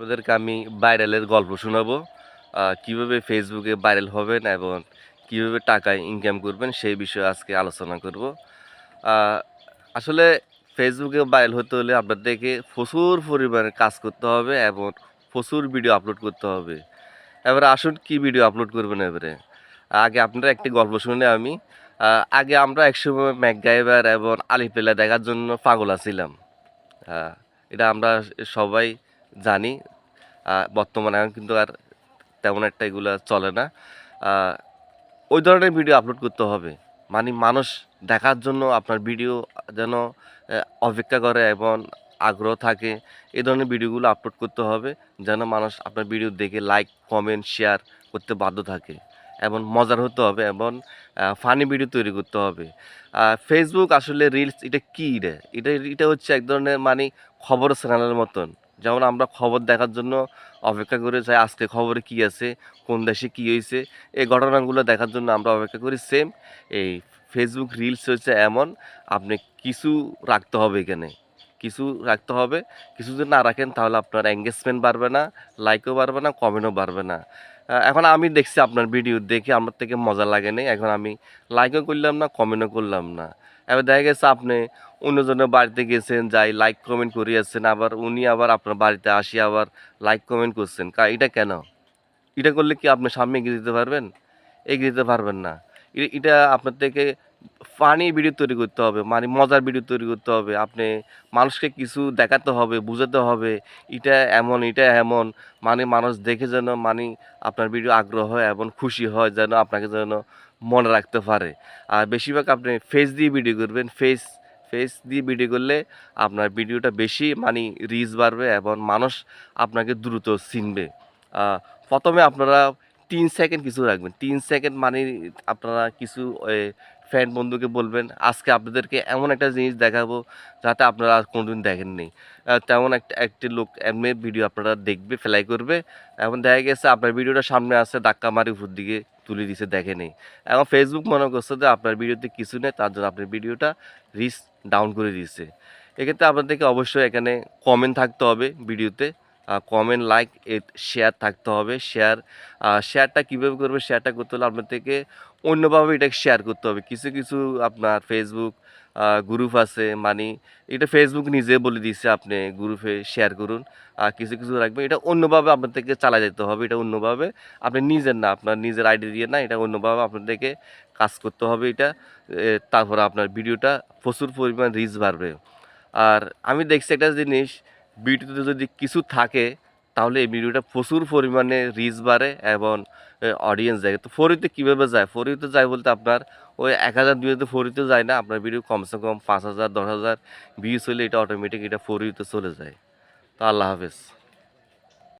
আপনাদেরকে আমি ভাইরালের গল্প শোনাবো কীভাবে ফেসবুকে ভাইরাল হবেন এবং কীভাবে টাকা ইনকাম করবেন সেই বিষয়ে আজকে আলোচনা করব। আসলে ফেসবুকে ভাইরাল হতে হলে আপনাদেরকে প্রচুর পরিমাণে কাজ করতে হবে এবং প্রচুর ভিডিও আপলোড করতে হবে। এবারে আসুন কি ভিডিও আপলোড করবেন এবারে? আগে আপনারা একটি গল্প শুনে আমি আগে আমরা একসময় ম্যাকগাইভার এবং আলিপেলা দেখার জন্য পাগল আছিলাম। আহ, এটা আমরা সবাই জানি বর্তমানে এখন কিন্তু আর তেমন একটা এগুলো চলে না। ওই ধরনের ভিডিও আপলোড করতে হবে। মানে মানুষ দেখার জন্য আপনার ভিডিও যেন অপেক্ষা করে এবং আগ্রহ থাকে, এই ধরনের ভিডিওগুলো আপলোড করতে হবে যেন মানুষ আপনার ভিডিও দেখে লাইক কমেন্ট শেয়ার করতে বাধ্য থাকে এবং মজার হতে হবে এবং ফানি ভিডিও তৈরি করতে হবে। ফেসবুক আসলে রিলস এটা কী রে? এটা এটা হচ্ছে এক ধরনের মানে খবর চ্যানেলের মতন। যেমন আমরা খবর দেখার জন্য অপেক্ষা করে যাই, আজকে খবরে কি আছে, কোন দেশে কি হয়েছে, এই ঘটনাগুলো দেখার জন্য আমরা অপেক্ষা করি। সেম এই ফেসবুক রিলস হচ্ছে এমন, আপনি কিছু রাখতে হবে এখানে। কিছু রাখতে হবে, কিছু যদি না রাখেন তাহলে আপনার এঙ্গেজমেন্ট বাড়বে না লাইকও বাড়বে না কমেন্টও বাড়বে না। এখন আমি দেখছি আপনার ভিডিও দেখে আমার থেকে মজা লাগে নেই। এখন আমি লাইকও করলাম না কমেন্টও করলাম না। এবার দেখা গেছে আপনি অন্যজনের বাড়িতে গেছেন, যাই লাইক কমেন্ট করিয়েছেন, আবার উনি আবার আপনার বাড়িতে আসি আবার লাইক কমেন্ট করছেন। কা, এটা কেন? এটা করলে কি আপনি সামনে এগিয়ে দিতে পারবেন? এগিয়ে দিতে পারবেন না। এটা আপনার থেকে ফানি ভিডিও তৈরি করতে হবে মানে মজার ভিডিও তৈরি করতে হবে। আপনি মানুষকে কিছু দেখাতে হবে, বুঝাতে হবে, এটা এমন এটা এমন মানে মানুষ দেখে যেন মানে আপনার ভিডিও আগ্রহ হয় এবং খুশি হয় যেন আপনাকে যেন মনে রাখতে পারে। আর বেশিরভাগ আপনি ফেস দিয়ে ভিডিও করবেন ফেস ফেস দিয়ে ভিডিও করলে আপনার ভিডিওটা বেশি মানে রিচ বাড়বে এবং মানুষ আপনাকে দ্রুত চিনবে। প্রথমে আপনারা তিন সেকেন্ড কিছু রাখবেন। তিন সেকেন্ড মানে আপনারা কিছু ফ্যান বন্ধুকে বলবেন, আজকে আপনাদেরকে এমন একটা জিনিস দেখাবো যাতে আপনারা আর কোনোদিন দেখেননি। তেমন একটা, একটি লোক এমনি ভিডিও আপনারা দেখবে ফ্লাই করবে। এখন দেখা গেছে আপনার ভিডিওটা সামনে আসছে ধাক্কা মারি উপর দিকে তুলে দিছে দেখেনি এখন ফেসবুক মনে করছে যে আপনার ভিডিওতে কিছু নেই, তার জন্য আপনার ভিডিওটা রিচ ডাউন করে দিয়েছে। এক্ষেত্রে আপনাদেরকে অবশ্যই এখানে কমেন্ট থাকতে হবে ভিডিওতে কমেন্ট লাইক শেয়ার থাকতে হবে। শেয়ার শেয়ারটা কীভাবে করবে শেয়ারটা করতে হলে আপনার থেকে অন্যভাবে এটাকে শেয়ার করতে হবে। কিছু কিছু আপনার ফেসবুক গ্রুপ আছে মানে এটা ফেসবুক নিজে বলে দিচ্ছে আপনি গ্রুপে শেয়ার করুন। আর কিছু কিছু রাখবেন। এটা অন্যভাবে আপনার থেকে চালা যেতে হবে। এটা অন্যভাবে আপনি নিজের না, আপনার নিজের আইডি দিয়ে না, এটা অন্যভাবে আপনাদেরকে কাজ করতে হবে এটা। তারপরে আপনার ভিডিওটা প্রচুর পরিমাণ রিচ বাড়বে। আর আমি দেখছি একটা জিনিস ভিডিওতে যদি কিছু থাকে, তাহলে এই ভিডিওটা প্রচুর পরিমাণে রিচ বাড়ে এবং অডিয়েন্স যায় তো ফরিতে কীভাবে যায়? ফরিতে যায় বলতে আপনার ওই এক হাজার, দুই হাজার ফরিতে যায় না, আপনার ভিডিও কমসে কম পাঁচ হাজার, দশ হাজার ভিউজ হলে এটা অটোমেটিক এটা ফরিতে চলে যায়। তো আল্লাহ হাফেজ।